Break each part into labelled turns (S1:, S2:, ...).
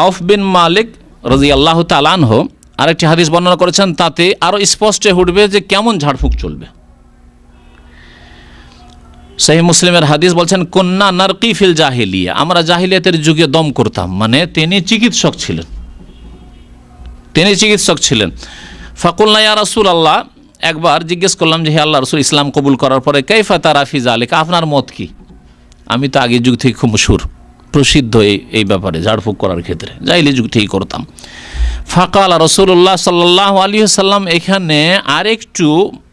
S1: আউফ বিন মালিক রাজি আল্লাহ তালানহ আরেকটি হাদিস বর্ণনা করেছেন, তাতে আরও স্পষ্ট উঠবে যে কেমন ঝাড়ফুঁক চলবে। সেই মুসলিমের হাদিস বলছেন কন্যা নারকি ফিল জাহিলিয়া। আমরা জাহিলিয়াতের যুগে দম করতাম মানে তিনি চিকিৎসক ছিলেন। তিনি চিকিৎসক ছিলেন। ফাকুল্লা ইয়া রাসুল আল্লাহ একবার জিজ্ঞেস করলাম যে, হে আল্লাহ রসুল, ইসলাম কবুল করার পরে কৈফা তার আফিজ আলিকা আপনার মত কি? আমি তো আগের যুগ থেকে খুব মশুর। প্রসিদ্ধ এই এই ব্যাপারে ঝাড়ফুঁক করার ক্ষেত্রে। যুগ থেকেই করতাম। ফাকাল রসুল্লাহ সাল্লাহ আলী সাল্লাম এখানে আরেকটু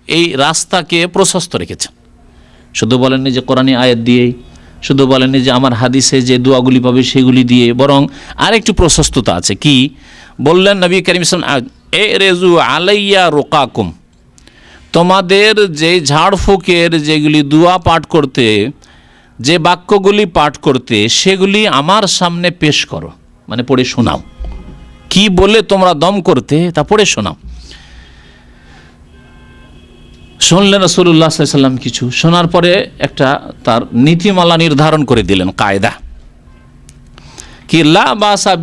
S1: এই রাস্তাকে প্রশস্ত রেখেছেন। শুধু বলেননি যে কোরআনী আয়াত দিয়েই, শুধু বলেননি যে আমার হাদিসে যে দোয়াগুলি পাবে সেগুলি দিয়ে, বরং আরেকটু প্রশস্ততা আছে। কি? বললেন নবী করিম এ রেজু আলাইয়া রোকাকুম। তোমাদের যে ঝাড়ফুঁকের যেগুলি দোয়া পাঠ করতে যে বাক্যগুলি পাঠ করতে, সেগুলি আমার সামনে পেশ করো। মানে পড়ে শোনাও। কি বলে তোমরা দম করতে, তা পড়ে শোনাও। শুনলেন রসুল্লাহ কিছু। শোনার পরে একটা তার নীতিমালা নির্ধারণ করে দিলেন, কায়দা। কি, লা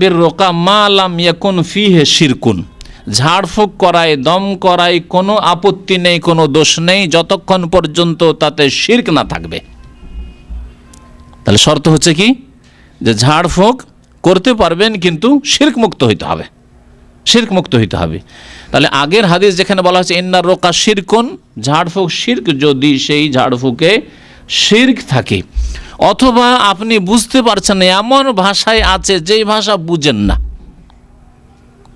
S1: রোকা মা ইয়াকুন ফিহে শিরকুন। ঝাড়ফুঁক করায়, দম করায় কোনো আপত্তি নেই, কোনো দোষ নেই, যতক্ষণ পর্যন্ত তাতে শির্ক না থাকবে। তাহলে শর্ত হচ্ছে কি? যে ঝাড়ফুঁক করতে পারবেন কিন্তু শির্ক মুক্ত হইতে হবে। শির্ক মুক্ত হইতে হবে। তাহলে আগের হাদিস যেখানে বলা হচ্ছে ইন্নার রোকা শিরকুন ঝাড়ফুঁক শির্ক যদি সেই ঝাড়ফুঁকে শির্ক থাকে। অথবা আপনি বুঝতে পারছেন এমন ভাষায় আছে যেই ভাষা বুঝেন না।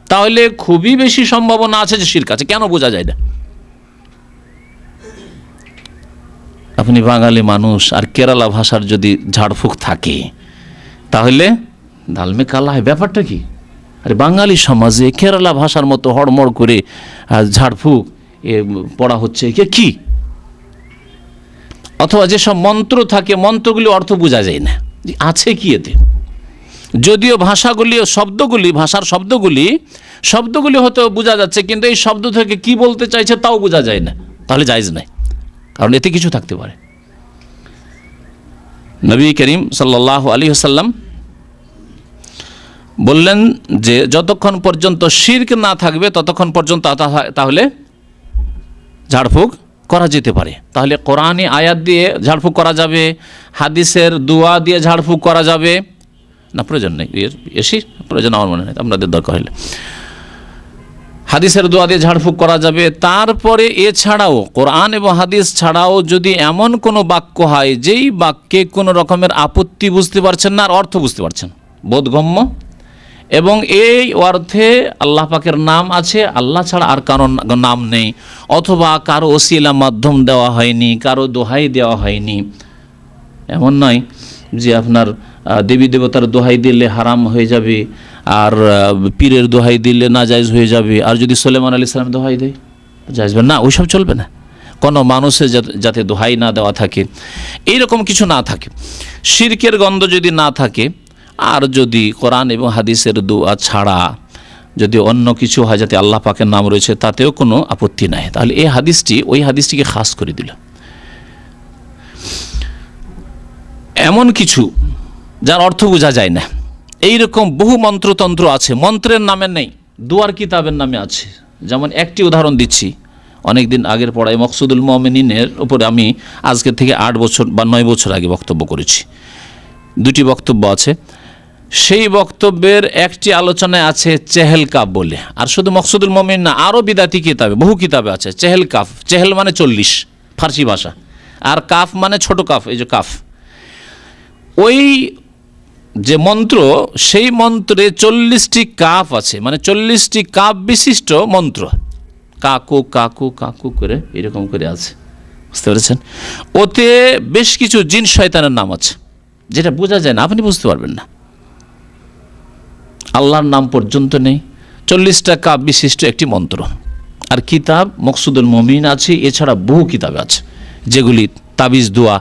S1: তাহলে খুবই বেশি সম্ভাবনা আছে যে শির্ক আছে। কেন বোঝা যায় না? আপনি বাঙালি মানুষ আর কেরালা ভাষার যদি ঝাড়ফুঁক থাকে, তাহলে ডালমে কালা হয় ব্যাপারটা কি? আরে বাঙালি সমাজে কেরালা ভাষার মতো হড়মড় করে ঝাড়ফুঁক, এ, পড়া হচ্ছে কে কি? অথবা যেসব মন্ত্র থাকে, মন্ত্রগুলি অর্থ বোঝা যায় না। আছে কি এতে? যদিও ভাষাগুলি শব্দগুলি, ভাষার শব্দগুলি শব্দগুলি হয়তো বোঝা যাচ্ছে, কিন্তু এই শব্দ থেকে কি বলতে চাইছে তাও বোঝা যায় না। তাহলে জায়জ নাই। কারণ এতে কিছু থাকতে পারে। নবী করিম সাল্লাহ আলী হাসাল্লাম বললেন যে, যতক্ষণ পর্যন্ত শির্ক না থাকবে, ততক্ষণ পর্যন্ত তাহলে ঝাড়ফুঁক করা যেতে পারে। তাহলে কোরআনী আয়াত দিয়ে ঝাড়ফুঁক করা যাবে, হাদিসের দোয়া দিয়ে ঝাড়ফুঁক করা যাবে। না, প্রয়োজন নেই, এর- এসি প্রয়োজন আমার মনে নেই, আপনাদের দরকার হলে। হাদিসের দোয়া দিয়ে ঝাড়ফুঁক করা যাবে। তারপরে এছাড়াও কোরআন এবং হাদিস ছাড়াও যদি এমন কোনো বাক্য হয়, যেই বাক্যে কোনো রকমের আপত্তি বুঝতে পারছেন না আর অর্থ বুঝতে পারছেন, বোধগম্য? এবং এই অর্থে আল্লাহ পাকের নাম আছে, আল্লাহ ছাড়া আর কারও নাম নেই, অথবা কারও ওসিলা মাধ্যম দেওয়া হয়নি, কারও দোহাই দেওয়া হয়নি। এমন নয় যে আপনার দেবী দেবতার দোহাই দিলে হারাম হয়ে যাবে আর পীরের দোহাই দিলে না জায়জ হয়ে যাবে। আর যদি সোলেমান আলী ইসলাম দোহাই দেয় যাইবে না। ওইসব চলবে না। কোনো মানুষের যাতে- যাতে দোহাই না দেওয়া থাকে। এইরকম কিছু না থাকে। শিরকের গন্ধ যদি না থাকে, আর যদি কোরআন এবং হাদিসের দোয়া ছাড়া যদি অন্য কিছু হয়, যাতে আল্লাহ পাকের নাম রয়েছে, তাতেও কোনো আপত্তি নাই। তাহলে এই হাদিসটি, ওই হাদিসটিকে খাস করে দিল। এমন কিছু, যার অর্থ বোঝা যায় না। এই রকম বহু মন্ত্রতন্ত্র আছে। মন্ত্রের নামে নেই, দুয়ার কিতাবের নামে আছে। যেমন একটি উদাহরণ দিচ্ছি। অনেক দিন আগের পড়ায় মকসুদুল মমিনের উপরে আমি আজকে থেকে আট বছর বা নয় বছর আগে বক্তব্য করেছি। দুটি বক্তব্য আছে। সেই বক্তব্যের একটি আলোচনায় আছে চেহেল কাপ বলে। আর শুধু মকসুদুল মমিন না, আরও বিদাতি কিতাবে, বহু কিতাবে আছে। চেহেল কাফ, চেহেল মানে চল্লিশ, ফার্সি ভাষা। আর কাফ মানে ছোট কাফ, এই যে কাফ। ওই যে মন্ত্র, সেই মন্ত্রে চল্লিশটি কাপ আছে। মানে চল্লিশটি কাপ বিশিষ্ট মন্ত্র। কাকু কাকু কাকু করে এরকম করে আছে। বুঝতে পেরেছেন? ওতে বেশ কিছু জিন শয়তানের নাম আছে। যেটা বোঝা যায় না, আপনি বুঝতে পারবেন না। আল্লাহর নাম পর্যন্ত নেই। চল্লিশটা কাপ বিশিষ্ট একটি মন্ত্র। আর কিতাব, মকসুদুল মমিন আছে, এছাড়া বহু কিতাব আছে, যেগুলি তাবিজ, দোয়া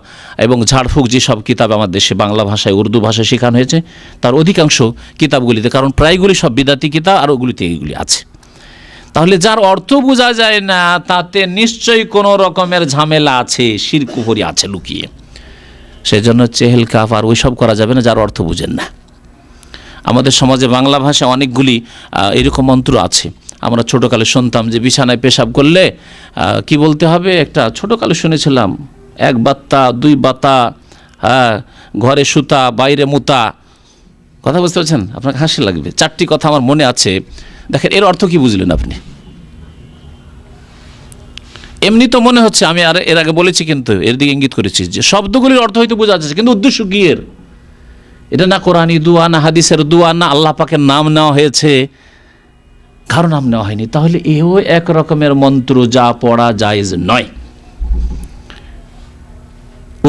S1: এবং ঝাড়ফুঁক যেসব কিতাব আমার দেশে বাংলা ভাষায়, উর্দু ভাষায় শেখানো হয়েছে, তার অধিকাংশ কিতাবগুলিতে, কারণ প্রায়গুলি সব বিদাতি কিতাব আর ওগুলিতে এইগুলি আছে। তাহলে যার অর্থ বোঝা যায় না, তাতে নিশ্চয়ই কোনো রকমের ঝামেলা আছে শিরকুহরি আছে লুকিয়ে। সেজন্য চেহেল, কাফ আর ওইসব করা যাবে না, যার অর্থ বুঝেন না। আমাদের সমাজে বাংলা ভাষায় অনেকগুলি এরকম মন্ত্র আছে। আমরা ছোটোকালে শুনতাম যে বিছানায় পেশাব করলে কি বলতে হবে? একটা ছোটোকালে শুনেছিলাম এক বাত্তা, দুই বাতা হ্যাঁ ঘরে সুতা, বাইরে মুতা। কথা বুঝতে পারছেন? আপনাকে হাসি লাগবে। চারটি কথা আমার মনে আছে। দেখেন, এর অর্থ কি বুঝলেন আপনি? এমনি তো মনে হচ্ছে, আমি আর এর আগে বলেছি কিন্তু, এর দিকে ইঙ্গিত করেছি যে শব্দগুলির অর্থ হয়তো বোঝা যাচ্ছে, কিন্তু উদ্দেশ্য এর? এটা না কোরআনী দুয়া, না হাদিসের দুয়া, না আল্লাহ পাকের নাম নেওয়া হয়েছে। কারও নাম নেওয়া হয়নি। তাহলে এও এক রকমের মন্ত্র যা পড়া জায়েজ নয়।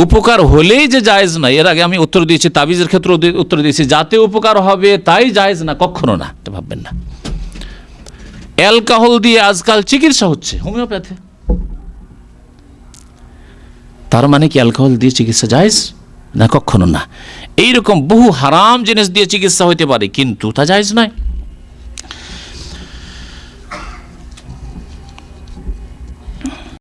S1: উপকার হলেই যে জায়েজ না, এর আগে আমি উত্তর দিয়েছি, তাবিজের ক্ষেত্রে উত্তর দিয়েছি, যাতে উপকার হবে তাই জায়েজ না, কখনো না ভাববেন না। অ্যালকোহল দিয়ে আজকাল চিকিৎসা হচ্ছে, হোমিওপ্যাথি। তার মানে কি অ্যালকোহল দিয়ে চিকিৎসা জায়েজ না, কখনো না? এইরকম বহু হারাম জিনিস দিয়ে চিকিৎসা হইতে পারে, কিন্তু তা জায়েজ নয়।